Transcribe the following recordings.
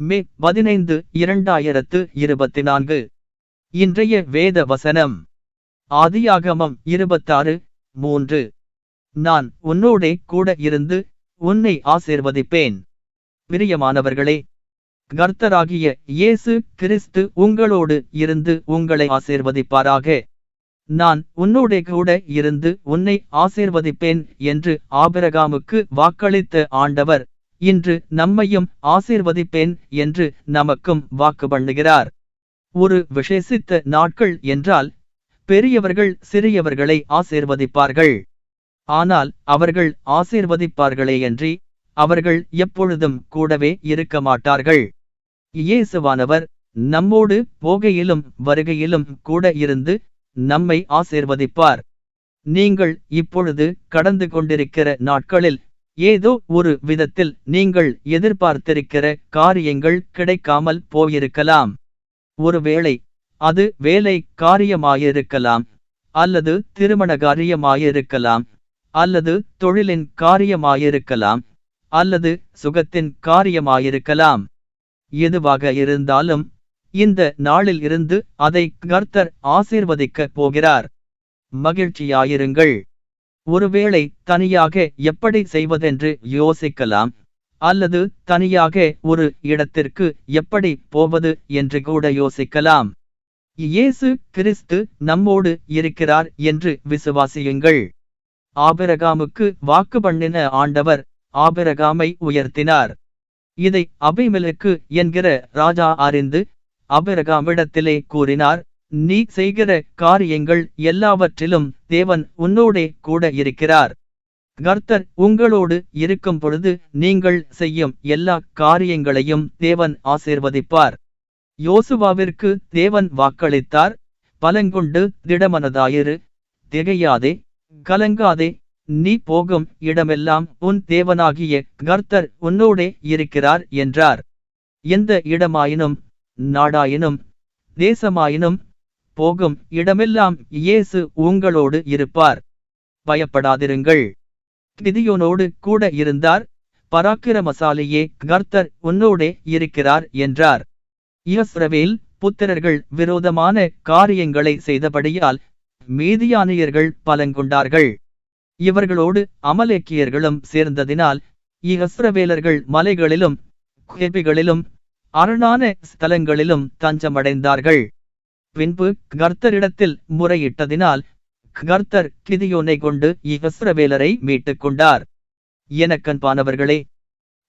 மே பதினைந்து இரண்டாயிரத்து இருபத்தி நான்கு இன்றைய வேத வசனம். ஆதியாகமம் இருபத்தாறு மூன்று. நான் உன்னோடே கூட இருந்து உன்னை ஆசீர்வதிப்பேன். பிரியமானவர்களே கர்த்தராகிய இயேசு கிறிஸ்து உங்களோடு இருந்து உங்களை ஆசீர்வதிப்பாராக. நான் உன்னோடே கூட இருந்து உன்னை ஆசீர்வதிப்பேன் என்று ஆபிரகாமுக்கு வாக்களித்த ஆண்டவர் இன்று நம்மையும் ஆசீர்வதிப்பேன் என்று நமக்கும் வாக்கு பண்ணுகிறார். ஒரு விசேஷித்த நாட்கள் என்றால் பெரியவர்கள் சிறியவர்களை ஆசீர்வதிப்பார்கள். ஆனால் அவர்கள் ஆசீர்வதிப்பார்களேயன்றி அவர்கள் எப்பொழுதும் கூடவே இருக்க மாட்டார்கள். இயேசுவானவர் நம்மோடு போகையிலும் வருகையிலும் கூட இருந்து நம்மை ஆசீர்வதிப்பார். நீங்கள் இப்பொழுது கடந்து கொண்டிருக்கிற நாட்களில் ஏதோ ஒரு விதத்தில் நீங்கள் எதிர்பார்த்திருக்கிற காரியங்கள் கிடைக்காமல் போயிருக்கலாம். ஒருவேளை அது வேலை காரியமாயிருக்கலாம் அல்லது திருமண காரியமாயிருக்கலாம் அல்லது தொழிலின் காரியமாயிருக்கலாம் அல்லது சுகத்தின் காரியமாயிருக்கலாம். எதுவாக இருந்தாலும் இந்த நாளில் இருந்து அதை கர்த்தர் ஆசீர்வதிக்கப் போகிறார். மகிழ்ச்சியாயிருங்கள். ஒருவேளை தனியாக எப்படி செய்வதென்று யோசிக்கலாம் அல்லது தனியாக ஒரு இடத்திற்கு எப்படி போவது என்று கூட யோசிக்கலாம். இயேசு கிறிஸ்து நம்மோடு இருக்கிறார் என்று விசுவாசியுங்கள். ஆபிரகாமுக்கு வாக்கு பண்ணின ஆண்டவர் ஆபிரகாமை உயர்த்தினார். இதை அபிமெலக்கு என்கிற ராஜா அறிந்து அபிரகாமிடத்திலே கூறினார் நீ செய்கிற காரியங்கள் எல்லாவற்றிலும் தேவன் உன்னோடே கூட இருக்கிறார். கர்த்தர் உங்களோடு இருக்கும் பொழுது நீங்கள் செய்யும் எல்லா காரியங்களையும் தேவன் ஆசீர்வதிப்பார். யோசுவாவிற்கு தேவன் வாக்களித்தார் பலங்கொண்டு திடமனதாயிரு திகையாதே கலங்காதே நீ போகும் இடமெல்லாம் உன் தேவனாகிய கர்த்தர் உன்னோடே இருக்கிறார் என்றார். எந்த இடமாயினும் நாடாயினும் தேசமாயினும் போகும் இடமெல்லாம் இயேசு உங்களோடு இருப்பார். பயப்படாதிருங்கள். கிதியோனோடு கூட இருந்தார். பராக்கிரமசாலியே கர்த்தர் உன்னோடே இருக்கிறார் என்றார். இயஸ்ரவேல் புத்திரர்கள் விரோதமான காரியங்களை செய்தபடியால் மீதியானியர்கள் பலங்கொண்டார்கள். இவர்களோடு அமலேக்கியர்களும் சேர்ந்ததினால் இஸ்ரவேலர்கள் மலைகளிலும் கெபிகளிலும் அரணான ஸ்தலங்களிலும் தஞ்சமடைந்தார்கள். பின்பு கர்த்தரிடத்தில் முறையிட்டதினால் கர்த்தர் கிதியோனை கொண்டு இஸ்ரவேலரை மீட்டுக் கொண்டார் எனக்கன்பானவர்களே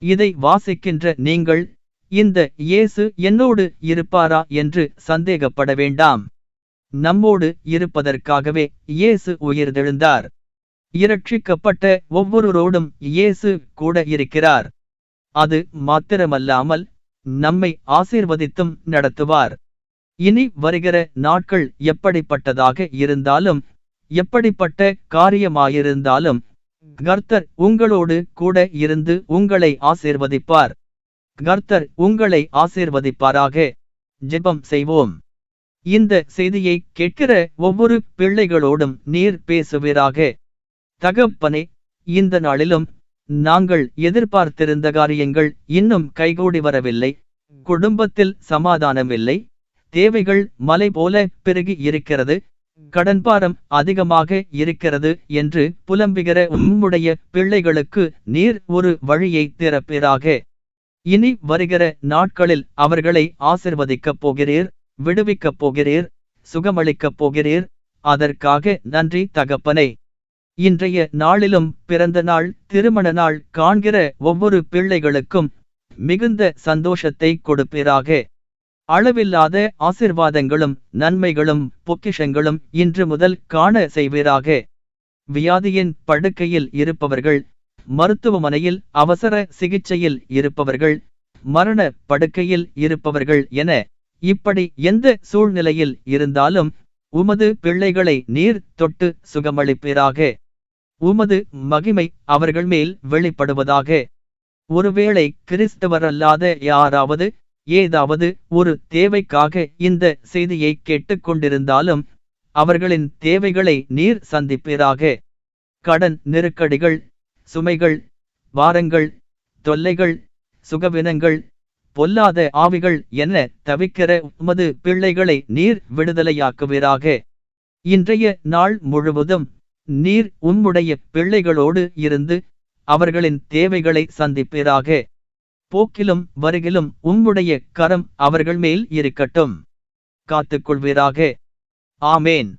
இதை வாசிக்கின்ற நீங்கள் இந்த இயேசு என்னோடு இருப்பாரா என்று சந்தேகப்பட வேண்டாம். நம்மோடு இருப்பதற்காகவே இயேசு உயிர்தெழுந்தார் இரட்சிக்கப்பட்ட ஒவ்வொருவரோடும் இயேசு கூட இருக்கிறார். அது மாத்திரமல்லாமல் நம்மை ஆசீர்வதித்தும் நடத்துவார். இனி வருகிற நாட்கள் எப்படிப்பட்டதாக இருந்தாலும் எப்படிப்பட்ட காரியமாயிருந்தாலும் கர்த்தர் உங்களோடு கூட இருந்து உங்களை ஆசீர்வதிப்பார். கர்த்தர் உங்களை ஆசீர்வதிப்பாராக. ஜெபம் செய்வோம். இந்த செய்தியை கேட்கிற ஒவ்வொரு பிள்ளைகளோடும் நீர் பேசுவீராக. தகப்பனே இந்த நாளிலும் நாங்கள் எதிர்பார்த்திருந்த காரியங்கள் இன்னும் கைகூடி வரவில்லை. குடும்பத்தில் சமாதானமில்லை. தேவைகள் மலை போல பெருகி இருக்கிறது கடன்பாரம் அதிகமாக இருக்கிறது என்று புலம்புகிற உம்முடைய பிள்ளைகளுக்கு நீர் ஒரு வழியை திறப்பீராக. இனி வருகிற நாட்களில் அவர்களை ஆசிர்வதிக்கப் போகிறீர் விடுவிக்கப் போகிறீர் சுகமளிக்கப் போகிறீர். அதற்காக நன்றி தகப்பனை. இன்றைய நாளிலும் பிறந்த நாள் திருமண நாள் காண்கிற ஒவ்வொரு பிள்ளைகளுக்கும் மிகுந்த சந்தோஷத்தை கொடுப்பீராக. அளவில்லாத ஆசிர்வாதங்களும் நன்மைகளும் பொக்கிஷங்களும் இன்று முதல் காண செய்வீராக. வியாதியின் படுக்கையில் இருப்பவர்கள் மருத்துவமனையில் அவசர சிகிச்சையில் இருப்பவர்கள் மரண படுக்கையில் இருப்பவர்கள் என இப்படி எந்த சூழ்நிலையில் இருந்தாலும் உமது பிள்ளைகளை நீர் தொட்டு சுகமளிப்பீராக. உமது மகிமை அவர்கள் மேல் வெளிப்படுவதாக. ஒருவேளை கிறிஸ்தவரல்லாத யாராவது ஏதாவது ஒரு தேவைக்காக இந்த செய்தியை கேட்டுக்கொண்டிருந்தாலும் அவர்களின் தேவைகளை நீர் சந்திப்பீராக. கடன் நெருக்கடிகள் சுமைகள் வாரங்கள் தொல்லைகள் சுகவினங்கள் பொல்லாத ஆவிகள் என தவிக்கிற உமது பிள்ளைகளை நீர் விடுதலையாக்குவீராக. இன்றைய நாள் முழுவதும் நீர் உம்முடைய பிள்ளைகளோடு இருந்து அவர்களின் தேவைகளை சந்திப்பீராக. போக்கிலும் வருகிலும் உம்முடைய கரம் அவர்கள் மேல் இருக்கட்டும். காத்துக்கொள்வீராக. ஆமேன்.